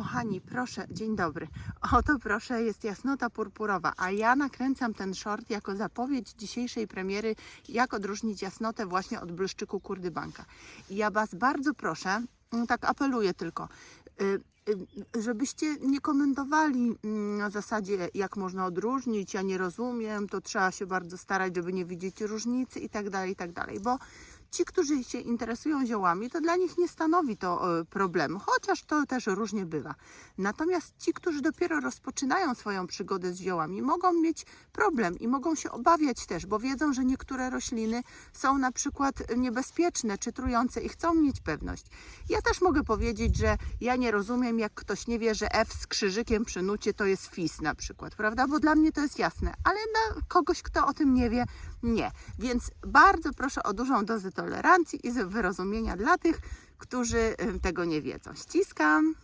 kochani, proszę, dzień dobry. Oto proszę, jest jasnota purpurowa, a ja nakręcam ten short jako zapowiedź dzisiejszej premiery, jak odróżnić jasnotę właśnie od błyszczyku kurdybanka. I ja Was bardzo proszę, mm, tak apeluję tylko, y, y, żebyście nie komentowali mm, na zasadzie, jak można odróżnić, ja nie rozumiem, to trzeba się bardzo starać, żeby nie widzieć różnicy i tak dalej, i tak dalej, bo ci, którzy się interesują ziołami, to dla nich nie stanowi to e, problemu, chociaż to też różnie bywa. Natomiast ci, którzy dopiero rozpoczynają swoją przygodę z ziołami, mogą mieć problem i mogą się obawiać też, bo wiedzą, że niektóre rośliny są na przykład niebezpieczne czy trujące i chcą mieć pewność. Ja też mogę powiedzieć, że ja nie rozumiem, jak ktoś nie wie, że F z krzyżykiem przy nucie to jest fis na przykład, prawda? Bo dla mnie to jest jasne, ale dla kogoś, kto o tym nie wie, nie. Więc bardzo proszę o dużą dozę tolerancji i wyrozumienia dla tych, którzy tego nie wiedzą. Ściskam.